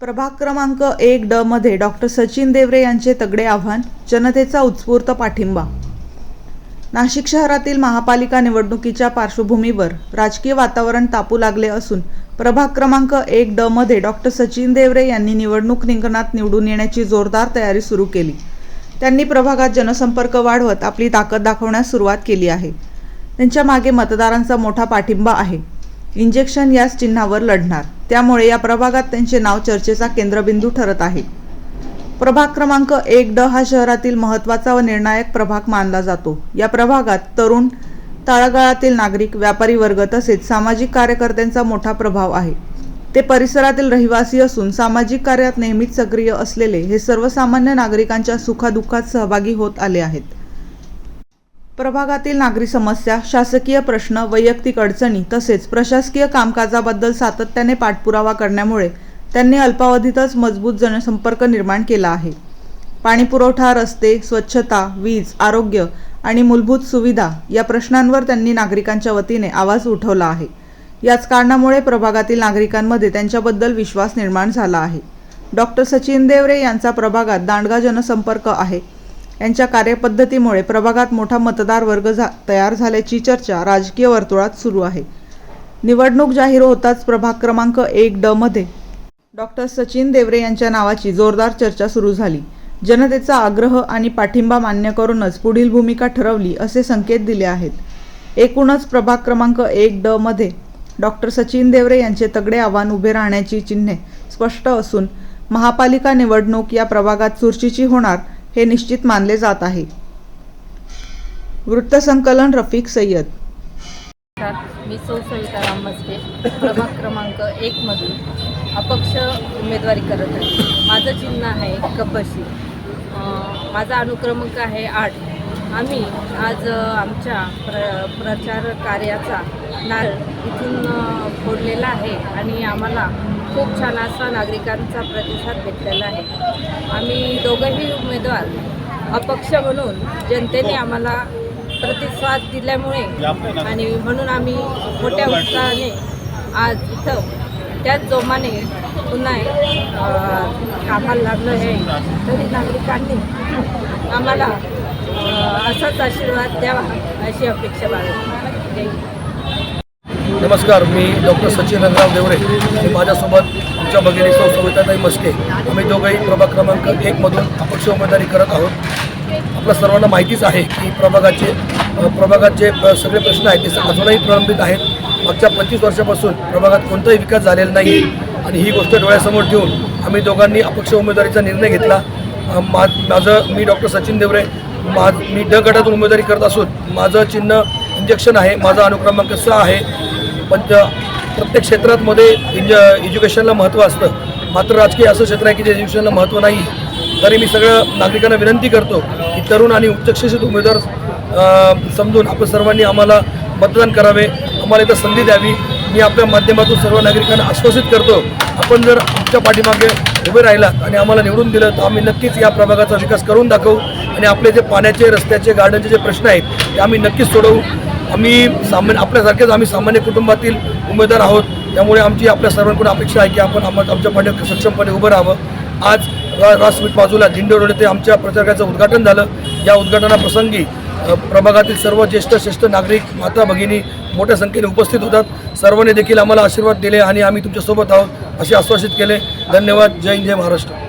प्रभाग क्रमांक एक ड मध्ये डॉक्टर सचिन देवरे यांचे तगडे आव्हान जनतेचा उत्स्फूर्त पाठिंबा. नाशिक शहरातील महापालिका निवडणुकीच्या पार्श्वभूमीवर राजकीय वातावरण तापू लागले असून प्रभाग क्रमांक एक ड मध्ये डॉक्टर सचिन देवरे यांनी निवडणूक रिंगणात निवडून येण्याची जोरदार तयारी सुरू केली. त्यांनी प्रभागात जनसंपर्क वाढवत आपली ताकद दाखवण्यास सुरुवात केली आहे. त्यांच्या मागे मतदारांचा मोठा पाठिंबा आहे. इंजेक्शन याच चिन्हावर लढणार. त्यामुळे या प्रभागात त्यांचे नाव चर्चेचा केंद्रबिंदू ठरत आहे. प्रभाग क्रमांक एक ड हा शहरातील महत्त्वाचा व निर्णायक प्रभाग मानला जातो. या प्रभागात तरुण तळागाळातील नागरिक व्यापारी वर्ग तसेच सामाजिक कार्यकर्त्यांचा मोठा प्रभाव आहे. ते परिसरातील रहिवासी असून सामाजिक कार्यात नेहमीच सक्रिय असलेले हे सर्वसामान्य नागरिकांच्या सुखादुःखात सहभागी होत आले आहेत. प्रभागातील नागरी समस्या शासकीय प्रश्न वैयक्तिक अडचणी तसेच प्रशासकीय कामकाजाबद्दल सातत्याने पाठपुरावा करण्यामुळे त्यांनी अल्पावधीतच मजबूत जनसंपर्क निर्माण केला आहे. पाणीपुरवठा रस्ते स्वच्छता वीज आरोग्य आणि मूलभूत सुविधा या प्रश्नांवर त्यांनी नागरिकांच्या वतीने आवाज उठवला आहे. याच कारणामुळे प्रभागातील नागरिकांमध्ये त्यांच्याबद्दल विश्वास निर्माण झाला आहे. डॉक्टर सचिन देवरे यांचा प्रभागात दांडगा जनसंपर्क आहे. यांच्या कार्यपद्धतीमुळे प्रभागात मोठा मतदार वर्ग झा तयार झाल्याची चर्चा राजकीय वर्तुळात सुरू आहे. निवडणूक जाहीर होताच प्रभाग क्रमांक एक ड मध्ये डॉक्टर सचिन देवरे यांच्या नावाची जोरदार चर्चा सुरू झाली. जनतेचा आग्रह आणि पाठिंबा मान्य करूनच पुढील भूमिका ठरवली असे संकेत दिले आहेत. एकूणच प्रभाग क्रमांक एक ड मध्ये डॉक्टर सचिन देवरे यांचे तगडे आव्हान उभे राहण्याची चिन्हे स्पष्ट असून महापालिका निवडणूक या प्रभागात चुरशीची होणार हे निश्चित मानले जात आहे. वृत्तसंकलन रफिक सय्यद. मी सौ सविता राम मस्के प्रभाग क्रमांक एकमधून अपक्ष उमेदवारी करत आहे. माझं चिन्ह आहे कपशी. माझा अनुक्रमांक आहे आठ. आम्ही आज आमच्या प्र प्रचार कार्याचा नाळ इथून फोडलेला आहे आणि आम्हाला खूप छान असा नागरिकांचा प्रतिसाद भेटलेला आहे. आम्ही दोघंही उमेदवार अपक्ष म्हणून जनतेने आम्हाला प्रतिसाद दिल्यामुळे आणि म्हणून आम्ही मोठ्या उत्साहाने आज इथं त्याच जोमाने पुन्हा कामाला लागलं आहे. तरी नागरिकांनी आम्हाला असाच आशीर्वाद द्यावा अशी अपेक्षा बाळगली नमस्कार मी डॉक्टर सचिन रंगराव देवरे. हे माझ्यासोबत आमच्या भगिनी सौ सविताताई मस्के. आम्ही दोघंही प्रभाग क्रमांक एकमधून अपक्ष उमेदवारी करत आहोत. आपल्या सर्वांना माहितीच आहे की प्रभागाचे प्रभागात जे सगळे प्रश्न आहेत ते स- अजूनही प्रलंबित आहेत. मागच्या पंचवीस वर्षापासून प्रभागात कोणताही विकास झालेला नाही. आणि ही गोष्ट डोळ्यासमोर ठेवून आम्ही दोघांनी अपक्ष उमेदवारीचा निर्णय घेतला. मा माझं मी डॉक्टर सचिन देवरे मा मी ड गटातून उमेदवारी करत असून माझं चिन्ह इंजेक्शन आहे. माझा अनुक्रमांक सहा आहे. पण त्या प्रत्येक क्षेत्रामध्ये इंज एज्युकेशनला महत्त्व असतं. मात्र राजकीय असं क्षेत्र आहे की जे एज्युकेशनला महत्त्व नाही तरी मी सगळं नागरिकांना विनंती करतो की तरुण आणि उच्चशिक्षित उमेदवार समजून आपण सर्वांनी आम्हाला मतदान करावे आम्हाला इथं संधी द्यावी. मी आपल्या माध्यमातून सर्व नागरिकांना आश्वासित करतो आपण जर आमच्या पाठीमागे उभे राहिलात आणि आम्हाला निवडून दिलं तर आम्ही नक्कीच या प्रभागाचा विकास करून दाखवू आणि आपले जे पाण्याचे रस्त्याचे गार्डनचे जे प्रश्न आहेत ते आम्ही नक्कीच सोडवू. आम्ही सामान्य आपल्यासारखेच आम्ही सामान्य कुटुंबातील उमेदवार आहोत. त्यामुळे आमची आपल्या सर्वांकडून अपेक्षा आहे की आपण आम्हाला आमच्या पाठी सक्षमपणे उभं राहावं. आज रा- बाजूला झिंडे रोड येथे आमच्या प्रचारकाचं उद्घाटन झालं. या उद्घाटनाप्रसंगी प्रभागातील सर्व ज्येष्ठ श्रेष्ठ नागरिक माता भगिनी मोठ्या संख्येने उपस्थित होतात. सर्वांनी देखील आम्हाला आशीर्वाद दिले आणि आम्ही तुमच्यासोबत आहोत असे आश्वासित केले. धन्यवाद. जय हिंद जय महाराष्ट्र.